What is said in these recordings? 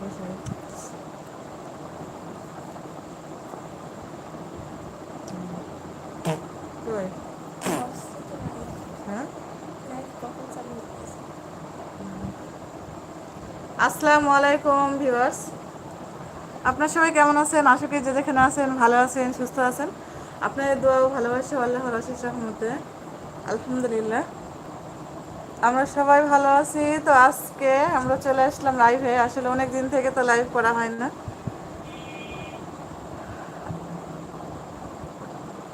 বসে কই হ্যাঁ আসসালামু আলাইকুম ভিউয়ার্স আপনার সবাই কেমন আছেন? আশা করি যে যেখানে আছেন, ভালো আছেন, সুস্থ আছেন। আপনাদের দোয়াও ভালোবাসা আল্লাহর অশেষ রহমতে। আলহামদুলিল্লাহ। আমরা সবাই ভালো আছি। তো আজকে আমরা চলে আসলাম লাইভে আসলে অনেক দিন থেকে তো লাইভ করা হয় না।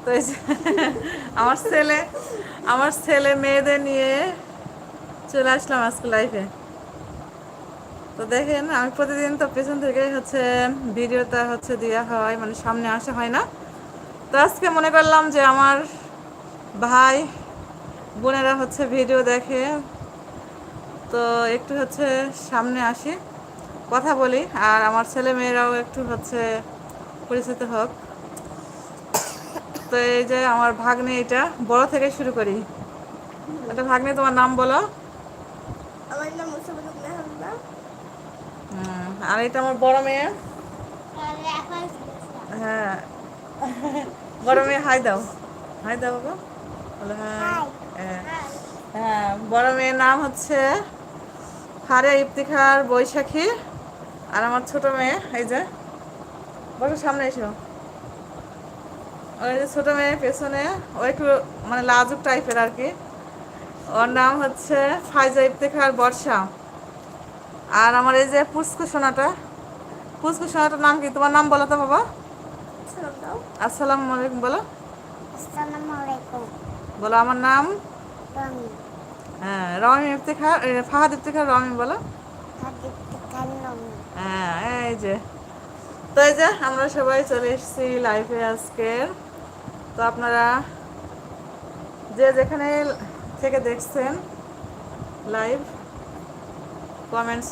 তো এই আমার ছেলে আমার ছেলে মেয়েদের নিয়ে চলে আসলাম আজকে লাইভে তো দেখেন, আমি প্রতিদিন তো পেছন থেকে হচ্ছে ভিডিওটা হচ্ছে দেওয়া হয় মানে সামনে আসা হয় না। তো আজকে মনে করলাম যে আমার ভাই বোনেরা হচ্ছে ভিডিও দেখে। তো একটু হচ্ছে সামনে আসি কথা বলি। আর আমার ছেলে মেয়েরাও একটু হচ্ছে পরিচিত হোক। তো এই যে আমার ভাগ্নে এটা বড় থেকে শুরু করি। এটা ভাগ্নে তোমার নাম বলো। আমার নাম আর এটা আমার বড় মেয়ে। হ্যাঁ। বড় মেয়ে হাই দাও। হাই দাও বাবা বলো হ্যাঁ বড় মেয়ের নাম হচ্ছে ফারে ইফতিখার বৈশাখী আর আমার ছোট মেয়ে এই যে বলো সামনে এসো। ওই যে ছোট মেয়ে পেছনে ও একটু মানে লাজুক টাইপের আর কি। ওর নাম হচ্ছে ফাইজা ইফতেখার বর্ষা। আর আমার এই যে পুষ্কু সোনাটা পুষ্কু সোনাটার নাম কি? তোমার নাম বলো তো বাবা। সালাম আসসালামু আলাইকুম বলো। আসসালামু আলাইকুম। বলো আমার নাম? হ্যাঁ রমি ইফতেখার ফাহাদ ইফতেখার রমি বলো। হ্যাঁ এই যে। তো এই যে আমরা সবাই চলে এসেছি লাইভে আজকে তো আপনারা যে যেখানে থেকে দেখছেন লাইভ কমেন্টস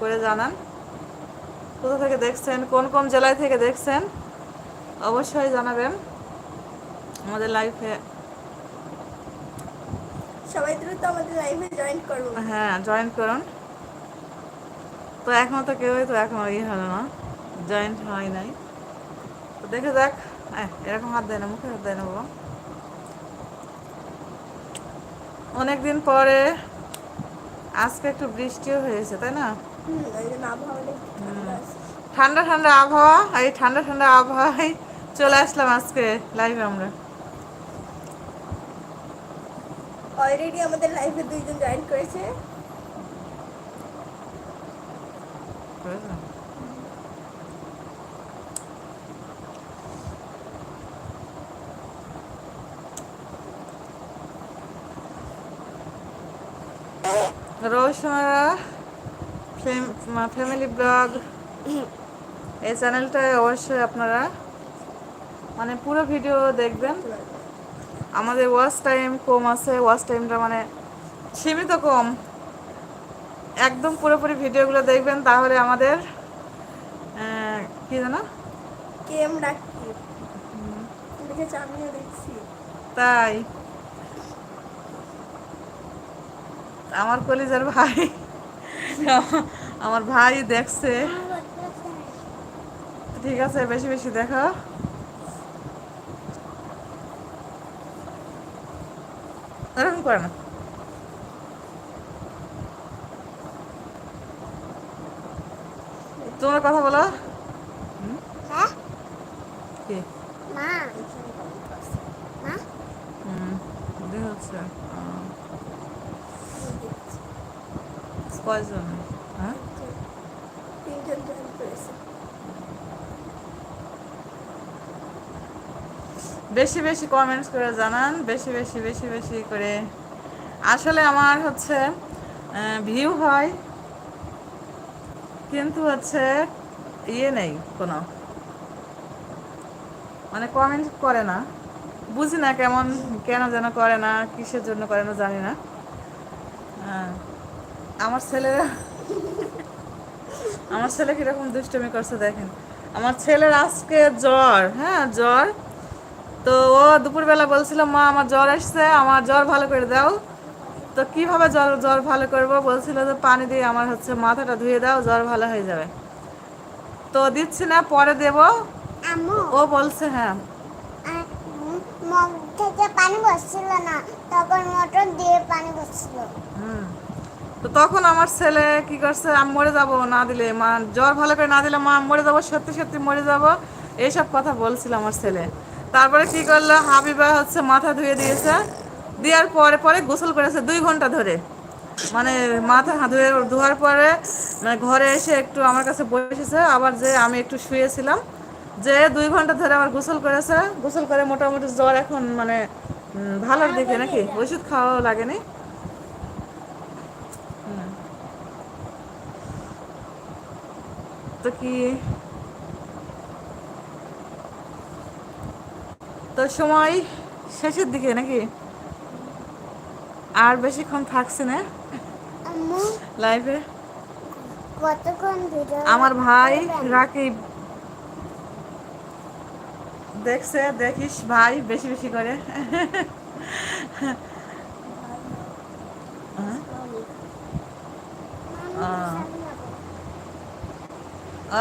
করে জানান। কোথা থেকে দেখছেন কোন কোন জেলায় থেকে দেখছেন অবশ্যই জানাবেন। আমাদের লাইফে সবাই দ্রুত আমাদের লাইভে জয়েন করুন। হ্যাঁ জয়েন করুন। তো এখনও তো কেউই তো এখনও ইয়ে হলো না জয়েন্ট হয় নাই। তো দেখে যাক এরকম হাত দেয় না মুখে হাত দেয় না বাবা। অনেকদিন পরে আজকে একটু বৃষ্টিও হয়েছে তাই না? ঠান্ডা ঠান্ডা আবহাওয়া এই ঠান্ডা ঠান্ডা আবহাওয়ায় চলে আসলাম আজকে লাইভে আমরা। অলরেডি আমাদের লাইভে দুইজন জয়েন করেছে? রোশনারা ফ্যামিলি ব্লগ এই চ্যানেলটায় অবশ্যই আপনারা মানে পুরো ভিডিও দেখবেন আমাদের ওয়াচ টাইম কম আছে ওয়াচ টাইমটা মানে সীমিত কম। একদম পুরোপুরি ভিডিওগুলো দেখবেন তাহলে আমাদের কি জানো কেম ডাকি দেখছি। তাই। আমার কলিজার ভাই আমার ভাই দেখছে। ঠিক আছে বেশি বেশি দেখো। এরকম করে না। তোমার কথা বলো। হ্যাঁ? কয়জন? হ্যাঁ? তিনজন জয়েন করেছে। বেশি বেশি কমেন্টস করে জানান, বেশি বেশি বেশি বেশি করে। আসলে আমার হচ্ছে ভিউ হয়, কিন্তু হচ্ছে ইয়ে নেই কোনো। মানে কমেন্ট করে না। বুঝি না কেমন, কেন যেন করে না, কিসের জন্য করে না জানি না। আমার ছেলেরা, আমার ছেলে কীরকম দুষ্টমি করছে দেখেন। আমার ছেলের আজকে জ্বর হ্যাঁ জ্বর। তো ও দুপুরবেলা বলছিল মা আমার জ্বর আসছে আমার জ্বর ভালো করে দাও। তো কীভাবে জ্বর জ্বর ভালো করব? বলছিল যে পানি দিয়ে আমার হচ্ছে মাথাটা ধুয়ে দাও জ্বর ভালো হয়ে যাবে। তো দিচ্ছি না পরে দেব। আম্মু। ও বলছে হ্যাঁ। মগ থেকে পানি বসছিল না তখন মোটর দিয়ে পানি বসছিল। হুম। তো তখন আমার ছেলে কি করছে আমি মরে যাব না দিলে মা জ্বর ভালো করে না দিলে মা মরে যাব সত্যি সত্যি মরে যাব। এইসব কথা বলছিল আমার ছেলে। তারপরে কি করল? হাবিবা হচ্ছে মাথা ধুয়ে দিয়েছে। দেওয়ার পরে পরে গোসল করেছে দুই ঘণ্টা ধরে। মানে মাথা ধুয়ে ধোয়ার পরে মানে ঘরে এসে একটু আমার কাছে বসেছে। আবার যে আমি একটু শুয়েছিলাম, যে দুই ঘণ্টা ধরে আবার গোসল করেছে। গোসল করে মোটামুটি জ্বর এখন মানে ভালোর দিকে নাকি? ওষুধ খাওয়াও লাগেনি। তো কি তো সময় শেষের দিকে নাকি? আর বেশিক্ষণ থাকছে না? লাইফে আমার ভাই রাকিব। দেখছে দেখিস ভাই বেশি বেশি করে।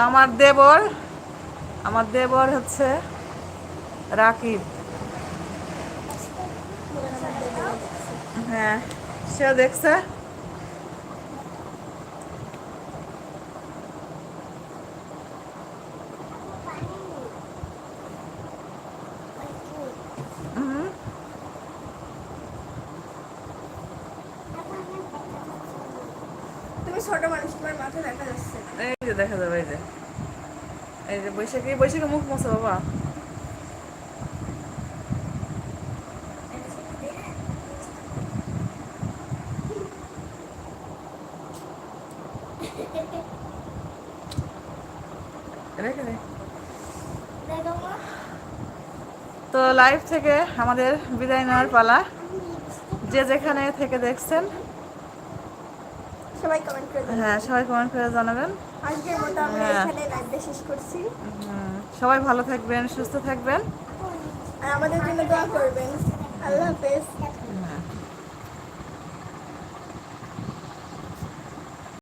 আমার দেবর আমার দেবর হচ্ছে রাকিব হ্যাঁ সেও দেখছে হুম তুমি ছোট মানুষ তোমার মাথা দেখা যাচ্ছে না। এই যে দেখা যাবে এই যে। এই যে বৈশাখী বৈশাখী মুখ মোছো বাবা রেখে দে দেখো মা তো লাইভ থেকে আমাদের বিদায় নেওয়ার পালা। যে যেখানে থেকে দেখছেন সবাই কমেন্ট করে হ্যাঁ সবাই কমেন্ট করে জানাবেন। আজকের মতো আমরা হ্যাঁ। এখানে লাইভটা শেষ করছি। সবাই ভালো থাকবেন সুস্থ থাকবেন। আর আমাদের জন্য দোয়া করবেন। আল্লাহ হাফেজ।